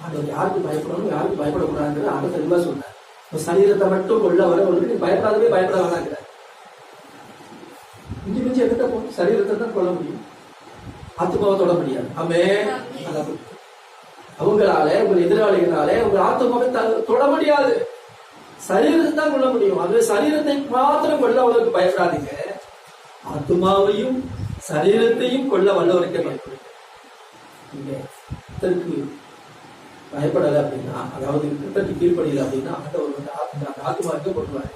ஆண்டவர் யாருக்கு பயப்படணும் யாருக்கு பயப்படக்கூடாதுங்கிறது ஆண்டவர் தெளிவாக சொன்னார் இப்போ சரீரத்தை மட்டும் கொள்ள வர நீ பயப்படாதவே பயப்பட வேணாங்கிறார் இஞ்சி மிஞ்சி எடுத்த போகும் சரீரத்தை தான் கொள்ள முடியும். ஆத்மாவை தொட முடியாது. அமே அதான் அவங்களால உங்கள் எதிராளிகளாலே உங்க ஆத்மாவை த- தொட முடியாது. சரீரத்தை தான் கொள்ள முடியும். அது சரீரத்தை மாத்திரம் கொள்ள அவளுக்கு பயப்படாதீங்க. ஆத்மாவையும் சரீரத்தையும் கொள்ள வல்லவருக்கே பயப்படுங்க இதற்கு பயப்படலை அப்படின்னா அதாவது கிட்டத்தட்ட கீழ்ப்படியல அப்படின்னா ஆண்டவர் வந்து அந்த ஆத்மாவுக்கு போடுவார்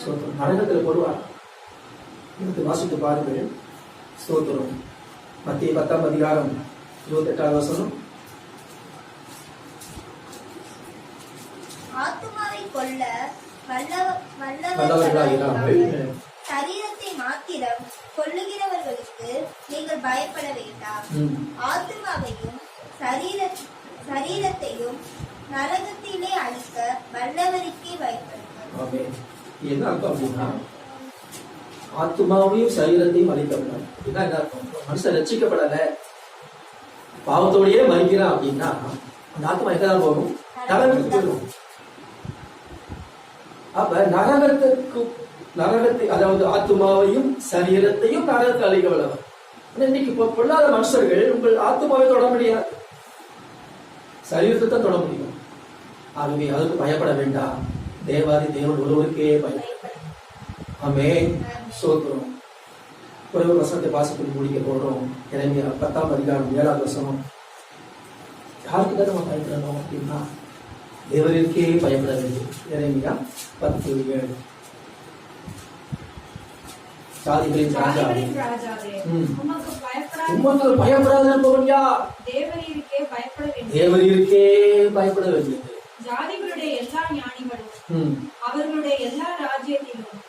ஸ்தோத்திரம். நரகத்தில் போடுவார். எடுத்து வாசித்து பாருங்கள். ஸ்தோத்திரம். மத்திய பத்தாம் அதிகாரம் வசனம். கொல்ல வல்ல வல்லவர்களாகிறார்கள்? வல்லவர்களாகிறார்கள் சரீரத்தை மாத்திரம் கொல்லுகிறவர்களுக்கு நீங்கள் பயப்பட வேண்டாம். ம். ஆத்துமாவையும் சரீர சரீரத்தையும் நரகத்திலே அழிக்க வல்லவருக்கே பயப்படுங்கள் என்ன அர்த்தம் அப்படின்னா ஆத்மாவையும் சரீரத்தையும் அழிக்கப்படாது அப்படின்னா என்ன அர்த்தம்? மனுஷன் ரட்சிக்கப்படல. பாவத்தோடயே மறிக்கிறான் அப்படின்னா அந்த ஆத்மா எங்கதான் போகும்? நரகத்துக்கு போயிடும். அப்ப நரகத்துக்கு நரகத்தை அதாவது ஆத்மாவையும் சரீரத்தையும் நரகத்தை அழிக்க வல்லவர் இன்னைக்கு இப்போ பொல்லாத மனுஷர்கள் உங்கள் ஆத்மாவை தொட முடியாது. சரீரத்தை தொட முடியும். ஆகவே அதுக்கு பயப்பட வேண்டாம். தேவாதி தேவன் ஒருவருக்கே பயப்பட ஆமே சோத்திரம் ஒரு ஒரு வசனத்தை வாசித்து முடிக்க போறோம். இறைமையா பத்தாம் அதிகாரம் ஏழாவது வசனம். யாருக்கு தான் நம்ம பயப்படணும் அப்படின்னா தேவருக்கே பயப்பட வேண்டும். இறைமையா பத்து ஏழு. சாதிகளின் ராஜாவே. உமக்கு பயப்படாத இருப்பவன் யார்? தேவரீருக்கே பயப்பட வேண்டும். தேவருக்கே பயப்பட வேண்டியது ஜாதிகளுடைய எல்லா ஞானிகளும் அவர்களுடைய எல்லா ராஜ்யத்திலும்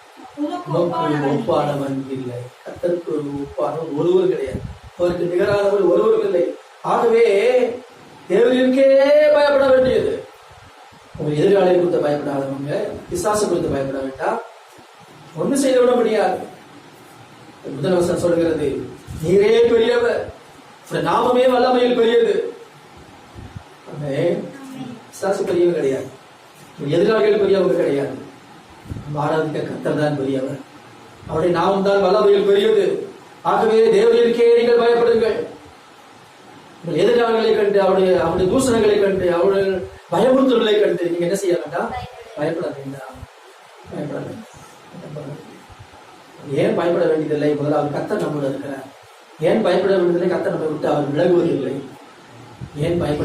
ஒப்பானவன் இல்லை. ஒப்பானவன் இல்லை. கத்தருக்கு ஒரு ஒப்பானவன் ஒருவர் கிடையாது. அவருக்கு நிகரானவர் ஒருவரும் இல்லை. ஆகவே தேவனுக்கே பயப்பட வேண்டியது. உங்க எதிர்காலை குறித்து பயப்படாதவங்க பிசாசு குறித்து பயப்பட வேண்டாம். ஒண்ணு செய்து விட முடியாது. முதல் வசனம் சொல்கிறது நீரே பெரியவர். நாமமே வல்லமையில் பெரியது. சாசு பெரியவர் கிடையாது. எதிராளிகள் பெரியவங்க கிடையாது. நம்ம ஆராதிக்க கத்தர் தான் பெரியவர். அவருடைய நாமம் தான் வல்லமையில் பெரியது. ஆகவே தேவனிற்கே நீங்கள் பயப்படுங்கள். உங்கள் எதிராளிகளை கண்டு அவருடைய அவருடைய தூஷணங்களை கண்டு அவருடைய பயமுறுத்தல்களை கண்டு நீங்க என்ன செய்ய வேண்டாம்? பயப்பட வேண்டாம். பயப்பட வேண்டாம். ஏன் பயப்பட வேண்டியதில்லை? முதலாவது கத்தர் நம்மள இருக்கிறார். ஏன் பயப்பட வேண்டியதில்லை? கத்த நம்மை விட்டு அவர் விலகுவதில்லை. ஏன் பயப்பட